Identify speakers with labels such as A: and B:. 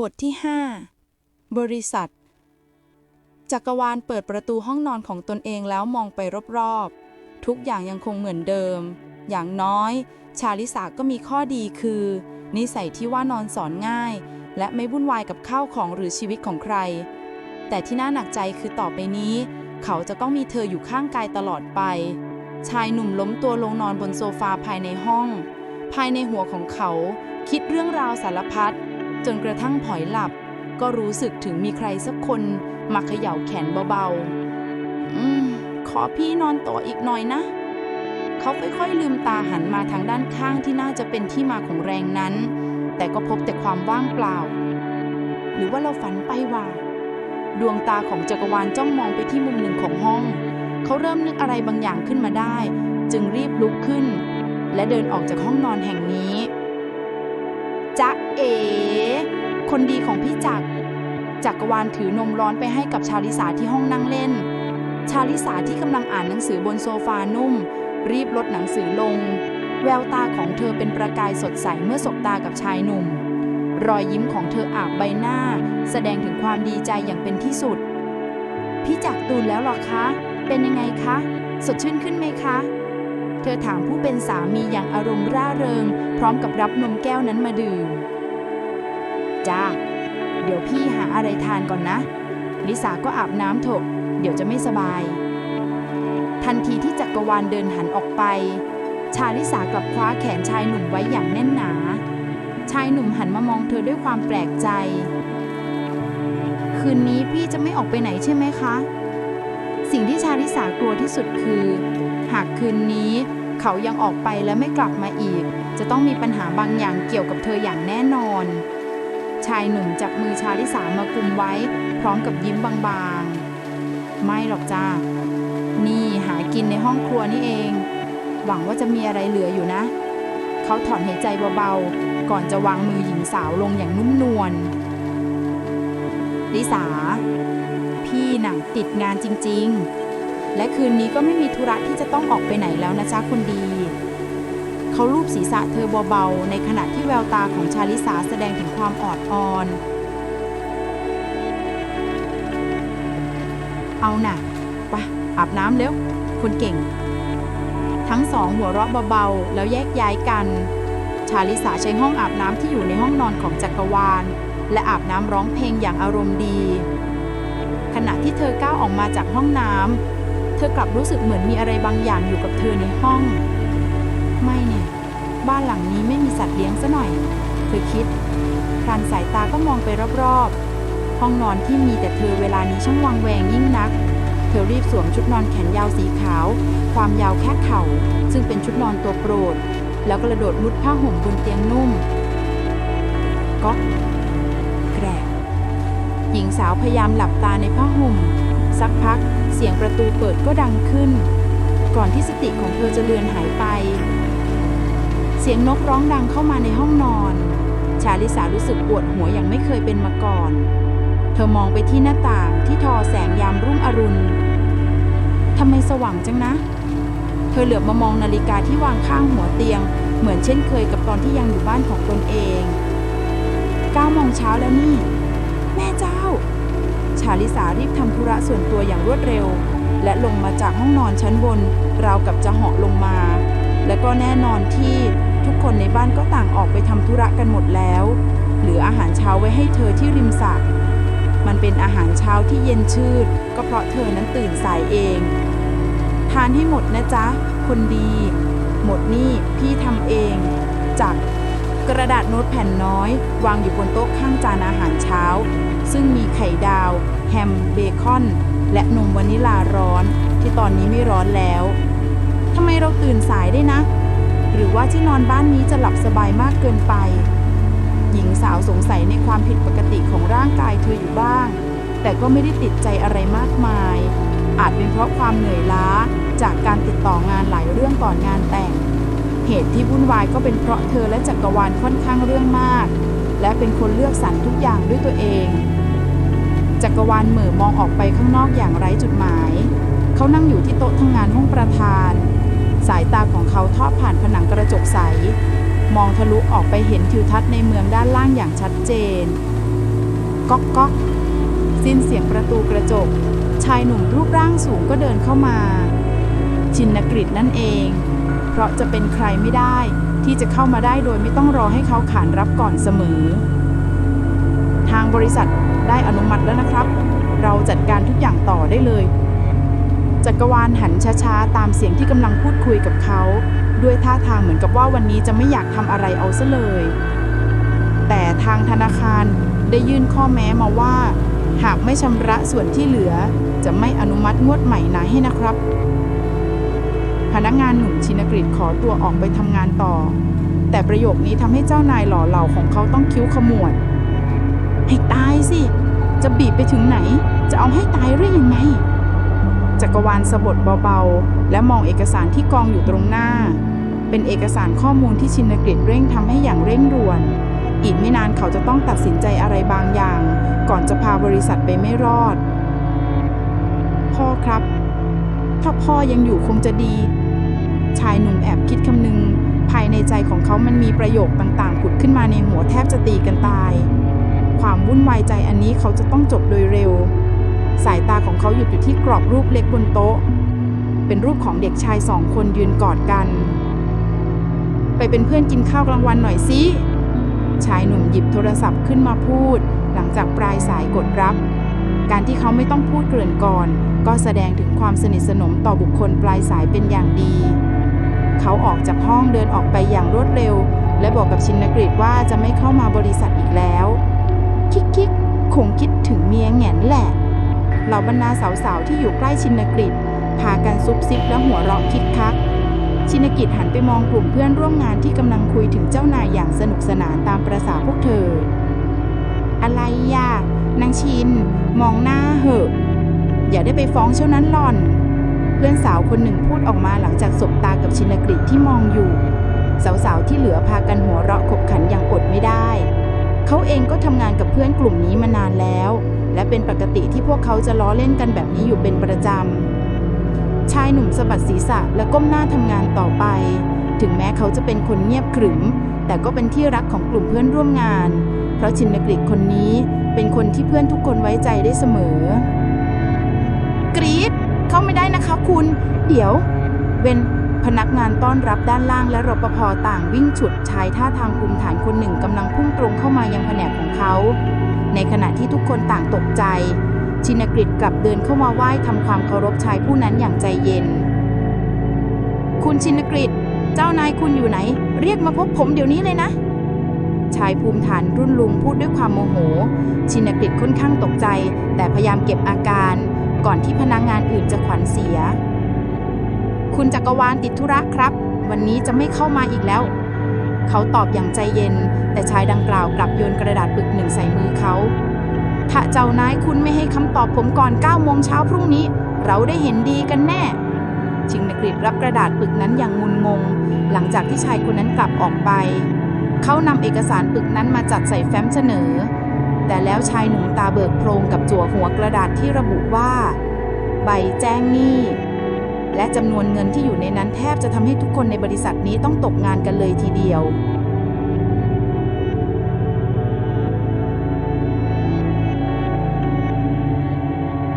A: บทที่ 5 บริษัท จักรวาลเปิดประตูห้องนอนของตนเองแล้วมองไปรอบๆ ทุกอย่างยังคงเหมือนเดิม อย่างน้อย ชาลิสาก็มีข้อดีคือ นิสัยที่ว่านอนสอนง่าย และไม่วุ่นวายกับข้าวของหรือชีวิตของใคร แต่ที่น่าหนักใจคือต่อไปนี้ เขาจะต้องมีเธออยู่ข้างกายตลอดไป ชายหนุ่มล้มตัวลงนอนบนโซฟาภายในห้อง ภายในหัวของเขาคิดเรื่องราวสารพัด จนกระทั่งผอยหลับ ก็รู้สึกถึงมีใครสักคนมาเขย่าแขนเบาๆ อืม ขอพี่นอนต่ออีกหน่อยนะ เขาค่อยๆลืมตาหันมาทางด้านข้างที่น่าจะเป็นที่มาของแรงนั้น แต่ก็พบแต่ความว่างเปล่า หรือว่าเราฝันไปว่าดวงตาของจักรวาลจ้องมองไปที่มุมหนึ่งของห้อง เขาเริ่มนึกอะไรบางอย่างขึ้นมาได้ จึงรีบลุกขึ้น และเดินออกจากห้องนอนแห่งนี้ เอ๋ คนดีของพี่จักรจักรวาลถือนมร้อนไปให้กับชาลิสาที่ห้องนั่งเล่น ชาลิสาที่กำลังอ่านหนังสือบนโซฟานุ่ม รีบลดหนังสือลง แววตาของเธอเป็นประกายสดใสเมื่อสบตากับชายหนุ่ม รอยยิ้มของเธออาบใบหน้า แสดงถึงความดีใจอย่างเป็นที่สุด พี่จักรตื่นแล้วหรอคะ เป็นยังไงคะ สดชื่นขึ้นไหมคะ เธอถามผู้เป็นสามีอย่างอารมณ์ร่าเริง พร้อมกับรับนมแก้วนั้นมาดื่ม จ้า เดี๋ยวพี่หาอะไรทานก่อนนะ ลิสาก็อาบน้ำเถอะ เดี๋ยวจะไม่สบาย ทันทีที่จักรวาลเดินหันออกไป ชาลิสากลับคว้าแขนชายหนุ่มไว้อย่างแน่นหนา ชายหนุ่มหันมามองเธอด้วยความแปลกใจ คืนนี้พี่จะไม่ออกไปไหนใช่ไหมคะ สิ่งที่ชาลิสากลัวที่สุดคือ หากคืนนี้เขายังออกไปและไม่กลับมาอีก จะต้องมีปัญหาบางอย่างเกี่ยวกับเธออย่างแน่นอน ชายหนุ่มจับมือชาลิสามากุมไว้ พร้อมกับยิ้มบางๆ ไม่หรอกจ้า นี่หากินในห้องครัวนี่เอง หวังว่าจะมีอะไรเหลืออยู่นะ เขาถอนหายใจเบาๆ ก่อนจะวางมือหญิงสาวลงอย่างนุ่มนวล ลิสา พี่หนังติดงานจริงๆ และคืนนี้ก็ไม่มีธุระที่จะต้องออกไปไหนแล้วนะจ๊ะคนดี เขาลูบศีรษะเธอเบาๆในขณะที่แววตาของชาลิสาแสดงถึงความออดอ่อน เอาหน่ะไปอาบน้ำเร็ว คนเก่ง ทั้งสองหัวเราะเบาๆ แล้วแยกย้ายกัน ชาลิสาใช้ห้องอาบน้ำที่อยู่ในห้องนอนของจักรวาล และอาบน้ำร้องเพลงอย่างอารมณ์ดี ขณะที่เธอก้าวออกมาจากห้องน้ำเธอกลับรู้สึกเหมือนมีอะไรบางอย่างอยู่กับเธอในห้อง ไม่เนี่ย บ้านหลังนี้ไม่มีสัตว์เลี้ยงซะหน่อย เธอคิดพลันสายตาก็มองไปรอบๆ ห้องนอนที่มีแต่เธอเวลานี้ช่างวังแวงยิ่งนัก เธอรีบสวมชุดนอนแขนยาวสีขาว ความยาวแค่เข่า ซึ่งเป็นชุดนอนตัวโปรด แล้วกระโดดมุดผ้าห่มบนเตียงนุ่มก๊อกแกรกหญิงสาวพยายามหลับตาในผ้าห่ม สักพักเสียงประตูเปิดก็ดังขึ้น ก่อนที่สติของเธอจะเลือนหายไป เสียงนกร้องดังเข้ามาในห้องนอน ชาลิสารู้สึกปวดหัวอย่างไม่เคยเป็นมาก่อน เธอมองไปที่หน้าต่างที่ทอแสงยามรุ่งอรุณทำไมสว่างจังนะ เธอเหลือบมามองนาฬิกาที่วางข้างหัวเตียง เหมือนเช่นเคยกับตอนที่ยังอยู่บ้านของตนเองก้าโมงเช้าแล้วนี่ แม่เจ้า ชาลิสารีบทำธุระส่วนตัวอย่างรวดเร็ว และลงมาจากห้องนอนชั้นบน ราวกับจะเหาะลงมา และก็แน่นอนที่ ทุกคนในบ้านก็ต่างออกไปทำธุระกันหมดแล้ว เหลืออาหารเช้าไว้ให้เธอที่ริมสระมันเป็นอาหารเช้าที่เย็นชืด ก็เพราะเธอนั้นตื่นสายเอง ทานให้หมดนะจ๊ะ คนดี หมดนี่พี่ทำเองจากกระดาษโน้ตแผ่นน้อย วางอยู่บนโต๊ะข้างจานอาหารเช้า ซึ่งมีไข่ดาว แฮม เบคอน และนมวานิลาร้อน ที่ตอนนี้ไม่ร้อนแล้วทำไมเราตื่นสายได้นะ หรือว่าที่นอนบ้านนี้จะหลับสบายมากเกินไป หญิงสาวสงสัยในความผิดปกติของร่างกายเธออยู่บ้าง แต่ก็ไม่ได้ติดใจอะไรมากมาย อาจเป็นเพราะความเหนื่อยล้าจากการติดต่องานหลายเรื่องก่อนงานแต่ง เหตุที่วุ่นวายก็เป็นเพราะเธอและจักรวาลค่อนข้างเรื่องมาก และเป็นคนเลือกสรรทุกอย่างด้วยตัวเอง จักรวาลเหม่อมองออกไปข้างนอกอย่างไร้จุดหมาย เขานั่งอยู่ที่โต๊ะทำงานห้องประธาน สายตาของเขาทอดผ่านผนังกระจกใส มองทะลุออกไปเห็นทิวทัศน์ในเมืองด้านล่างอย่างชัดเจน ก๊อกก๊อกสิ้นเสียงประตูกระจก ชายหนุ่มรูปร่างสูงก็เดินเข้ามา ชินกฤษนั่นเอง เพราะจะเป็นใครไม่ได้ที่จะเข้ามาได้โดยไม่ต้องรอให้เขาขานรับก่อนเสมอ ทางบริษัทได้อนุมัติแล้วนะครับ เราจัดการทุกอย่างต่อได้เลย จักรวาลหันช้าๆ ตามเสียงที่กำลังพูดคุยกับเขา ด้วยท่าทางเหมือนกับว่าวันนี้จะไม่อยากทำอะไรเอาซะเลย แต่ทางธนาคารได้ยื่นข้อแม้มาว่า หากไม่ชำระส่วนที่เหลือ จะไม่อนุมัติงวดใหม่นะให้นะครับ พนักงานหนุ่มชินกฤษขอตัวออกไปทำงานต่อ แต่ประโยคนี้ทำให้เจ้านายหล่อเหล่าของเขาต้องคิ้วขมวดให้ตายสิ จะบีบไปถึงไหน จะเอาให้ตายหรือยังไง จักรวาลสะบดเบาๆ และมองเอกสารที่กองอยู่ตรงหน้า เป็นเอกสารข้อมูลที่ชินกฤษเร่งทำให้อย่างเร่งด่วน อีกไม่นานเขาจะต้องตัดสินใจอะไรบางอย่าง ก่อนจะพาบริษัทไปไม่รอด พ่อครับ ถ้าพ่อยังอยู่คงจะดี ชายหนุ่มแอบคิดคำนึง ภายในใจของเขามันมีประโยคต่างๆผุดขึ้นมาในหัวแทบจะตีกันตาย ความวุ่นวายใจอันนี้เขาจะต้องจบโดยเร็ว สายตาของเขาหยุดอยู่ที่กรอบรูปเล็กบนโต๊ะ เป็นรูปของเด็กชายสองคนยืนกอดกัน ไปเป็นเพื่อนกินข้าวกลางวันหน่อยสิ ชายหนุ่มหยิบโทรศัพท์ขึ้นมาพูด หลังจากปลายสายกดรับ การที่เขาไม่ต้องพูดเกริ่นก่อน ก็แสดงถึงความสนิทสนมต่อบุคคลปลายสายเป็นอย่างดี เขาออกจากห้องเดินออกไปอย่างรวดเร็ว และบอกกับชินกฤษว่าจะไม่เข้ามาบริษัทอีกแล้ว คิกคิกคงคิดถึงเมียแง่นแหละ เหล่าบรรดาสาวๆที่อยู่ใกล้ชินกฤษพากันซุบซิบและหัวเราะคิกคัก ชินกิจหันไปมองกลุ่มเพื่อนร่วมงานที่กำลังคุยถึงเจ้านายอย่างสนุกสนานตามประษาพวกเธอ อะไรย่ะนางชิน มองหน้าเหอะ อย่าได้ไปฟ้องเช่านั้นหล่อน เพื่อนสาวคนหนึ่งพูดออกมาหลังจากสบตากับชินกฤษที่มองอยู่ สาวๆที่เหลือพากันหัวเราะขบขันอย่างอดไม่ได้ เขาเองก็ทำงานกับเพื่อนกลุ่มนี้มานานแล้ว และเป็นปกติที่พวกเขาจะล้อเล่นกันแบบนี้อยู่เป็นประจำ ชายหนุ่มสะบัดศีรษะและก้มหน้าทำงานต่อไป ถึงแม้เขาจะเป็นคนเงียบขรึม แต่ก็เป็นที่รักของกลุ่มเพื่อนร่วมงาน เพราะชินกฤษคนนี้เป็นคนที่เพื่อนทุกคนไว้ใจได้เสมอ กรีดเข้าไม่ได้นะคะคุณ เดี๋ยว เวนพนักงานต้อนรับด้านล่างและรปภต่างวิ่งฉุดชายท่าทางภูมิฐานคนหนึ่งกำลัง ตรงเข้ามายังแผนกของเขา ในขณะที่ทุกคนต่างตกใจ ชินกฤษกลับเดินเข้ามาไหว้ทำความเคารพชายผู้นั้นอย่างใจเย็น คุณชินกฤษเจ้านายคุณอยู่ไหน เรียกมาพบผมเดี๋ยวนี้เลยนะ ชายภูมิฐานรุ่นลุงพูดด้วยความโมโห ชินกฤษค่อนข้างตกใจ แต่พยายามเก็บอาการ ก่อนที่พนักงงานอื่นจะขวัญเสีย คุณจักรวาลติดธุระครับ วันนี้จะไม่เข้ามาอีกแล้ว เขาตอบอย่างใจเย็น แต่ชายดังกล่าวกลับโยนกระดาษปึกหนึ่งใส่มือเขา ถ้าเจ้านายคุณไม่ให้คำตอบผมก่อน9โมงเช้าพรุ่งนี้ เราได้เห็นดีกันแน่ ชิงนกฤษรับกระดาษปึกนั้นอย่างงุนงง หลังจากที่ชายคนนั้นกลับออกไป เขานำเอกสารปึกนั้นมาจัดใส่แฟ้มเสนอ แต่แล้วชายหนุ่มตาเบิกโพรงกับจั่วหัวกระดาษที่ระบุว่า ใบแจ้งหนี้ และจำนวนเงินที่อยู่ในนั้นแทบจะทำให้ทุกคนในบริษัทนี้ต้องตกงานกันเลยทีเดียว